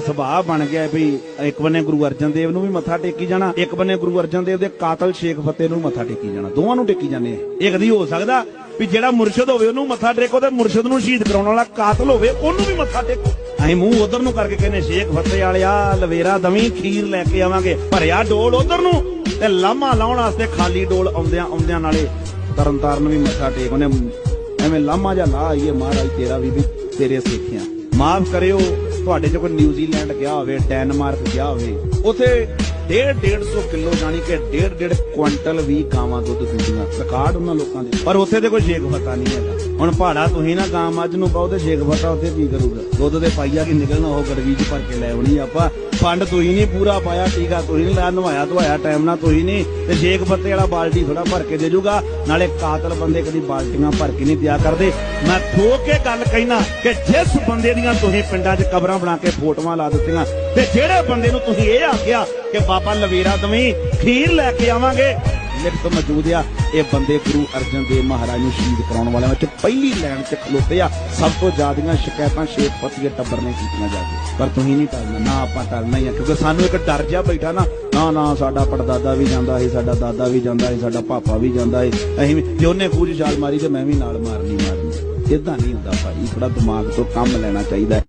ਸੁਭਾਅ ਬਣ ਗਿਆ ਵੀ ਇੱਕ ਬੰਨੇ ਗੁਰੂ ਅਰਜਨ ਦੇਵ ਨੂੰ ਵੀ ਮੱਥਾ ਟੇਕੀ ਜਾਣਾ, ਇੱਕ ਬੰਨੇ ਗੁਰੂ ਅਰਜਨ ਦੇਵ ਦੇ ਕਾਤਲ ਸ਼ੇਖ ਫਤਿਹ ਨੂੰ ਮੱਥਾ ਟੇਕੀ ਜਾਣਾ। ਦੋਵਾਂ ਨੂੰ ਟੇਕੀ ਜਾਂਦੇ ਆ। ਇਹ ਕਦੀ ਹੋ ਸਕਦਾ ਵੀ ਜਿਹੜਾ ਮੁਰਸ਼ਿਦ ਹੋਵੇ ਉਹਨੂੰ ਮੱਥਾ ਟੇਕੋ ਤੇ ਮੁਰਸ਼ਿਦ ਨੂੰ ਸ਼ਹੀਦ ਕਰਾਉਣ ਵਾਲਾ ਕਾਤਲ ਹੋਵੇ, ਉਹਨੂੰ ਵੀ ਮੱਥਾ ਟੇਕੋ। ਅਸੀਂ ਮੂੰਹ ਉਧਰ ਨੂੰ ਕਰਕੇ ਕਹਿੰਦੇ, ਸ਼ੇਖ ਫਤਿਹ ਵਾਲਿਆ ਲਵੇਰਾ ਦਵੀਂ ਖੀਰ ਲੈ ਕੇ ਆਵਾਂਗੇ। ਭਰਿਆ ਡੋਲ ਉਧਰ ਨੂੰ ਤੇ ਲਾਮਾ ਲਾਉਣ ਵਾਸਤੇ ਖਾਲੀ ਡੋਲ ਆਉਂਦਿਆਂ ਆਉਂਦਿਆਂ ਨਾਲੇ ਤਰਨਤਾਰਨ ਵੀ ਮੱਥਾ ਟੇਕ ਉਹਨੇ, ਐਵੇਂ ਲਾਮਾ ਜਾਂ ਲਾ ਆਈਏ, ਮਹਾਰਾਜ, ਤੇਰਾ ਵੀ ਵੀ ਤੇਰੇ ਸਿੱਖਿਆ ਮਾਫ ਕਰਿਓ ਤੁਹਾਡੇ ਚ ਕੋਈ ਨਿਊਜ਼ੀਲੈਂਡ ਗਿਆ ਹੋਵੇ ਡੈਨਮਾਰਕ ਗਿਆ ਹੋਵੇ, ਉਥੇ 1.5 150 ਕਿਲੋ ਜਾਨੀ ਕਿ 1.5 1.5 ਕੁਇੰਟਲ ਵੀ ਗਾਵਾਂ ਦੁੱਧ ਦਿੰਦੀਆਂ। ਰਿਕਾਰਡ ਉਹਨਾਂ ਲੋਕਾਂ ਦੇ। ਪਰ ਉੱਥੇ ਤੇ ਕੋਈ ਸ਼ੇਖ ਪਤਾ ਨਹੀਂ ਹੈਗਾ। ਹੁਣ ਪਹਾੜਾ ਤੁਸੀਂ ਨਾ ਗਾਂ ਮੱਝ ਨੂੰ ਪਾਓ ਤੇ ਸ਼ੇਖ ਫਤਾ ਉੱਥੇ ਕੀ ਕਰੂਗਾ? ਦੁੱਧ ਦੇ ਪਾਈਆ ਕੀ ਨਿਕਲਣਾ, ਉਹ ਗੜਵੀ ਚ ਭਰ ਕੇ ਲੈ ਆਉਣੀ ਆਪਾਂ। ਫੰਡ ਤੁਸੀਂ ਨਹੀਂ ਪੂਰਾ ਪਾਇਆ, ਟੀਕਾ ਤੁਸੀਂ ਨਹੀਂ ਲਾਇਆ, ਨਵਾਇਆ ਧਵਾਇਆ ਟਾਈਮ ਨਾਲ ਤੁਸੀਂ ਨਹੀਂ। ਤੇ ਸ਼ੇਖ ਫਤੇ ਵਾਲਾ ਬਾਲਟੀ ਥੋੜਾ ਭਰ ਕੇ ਦੇ ਜੂਗਾ। ਨਾਲੇ ਕਾਤਲ ਬੰਦੇ ਕਦੀ ਬਾਲਟੀਆਂ ਭਰ ਕੇ ਨਹੀਂ ਦਿਆ ਕਰਦੇ। ਮੈਂ ਥੋ ਕੇ ਗੱਲ ਕਹਿਣਾ ਕਿ ਜਿਸ ਬੰਦੇ ਦੀਆਂ ਤੁਸੀਂ ਪਿੰਡਾਂ 'ਚ ਕਬਰਾਂ ਬਣਾ ਕੇ ਫੋਟੋਆਂ ਲਾ ਦਿੱਤੀਆਂ, ਤੇ ਜਿਹੜੇ ਬੰਦੇ ਨੂੰ ਤੁਸੀਂ ਇਹ ਆਖਿਆ ਕਿ ਬਾਬਾ ਲਵੇਰਾ ਦਵੀਂ, ਖੀਰ ਲੈ ਕੇ ਆਵਾਂਗੇ ਲਿਖਤ ਮੌਜੂਦ ਆ। ਇਹ ਬੰਦੇ ਗੁਰੂ ਅਰਜਨ ਦੇਵ ਮਹਾਰਾਜ ਨੂੰ ਸ਼ਹੀਦ ਕਰਾਉਣ ਵਾਲਿਆਂ ਵਿੱਚ ਪਹਿਲੀ ਲਾਈਨ 'ਚ ਖਲੋਤੇ ਆ। ਸਭ ਤੋਂ ਜ਼ਿਆਦੀਆਂ ਸ਼ਿਕਾਇਤਾਂ ਸ਼ੇਖ ਫਤੀਏ ਟੱਬਰ ਨੇ ਕੀਤੀਆਂ ਜਾ ਕੇ ਪਰ ਤੁਸੀਂ ਨਹੀਂ ਟਲਣਾ, ਨਾ ਆਪਾਂ ਟਲਣਾ ਹੀ ਆ, ਕਿਉਂਕਿ ਸਾਨੂੰ ਇੱਕ ਡਰ ਜਿਹਾ ਬੈਠਾ ਨਾ ਨਾ ਨਾ, ਸਾਡਾ ਪੜਦਾਦਾ ਵੀ ਜਾਂਦਾ ਸੀ ਸਾਡਾ ਦਾਦਾ ਵੀ ਜਾਂਦਾ ਸੀ ਸਾਡਾ ਪਾਪਾ ਵੀ ਜਾਂਦਾ ਸੀ ਅਸੀਂ ਵੀ, ਜੇ ਉਹਨੇ ਖੂਜ ਛਾਲ ਮਾਰੀ ਤੇ ਮੈਂ ਵੀ ਨਾਲ ਮਾਰਨੀ ਮਾਰਨੀ। ਇਦਾਂ ਨਹੀਂ ਹੁੰਦਾ ਭਾਈ ਥੋੜਾ ਦਿਮਾਗ ਤੋਂ ਕੰਮ ਲੈਣਾ ਚਾਹੀਦਾ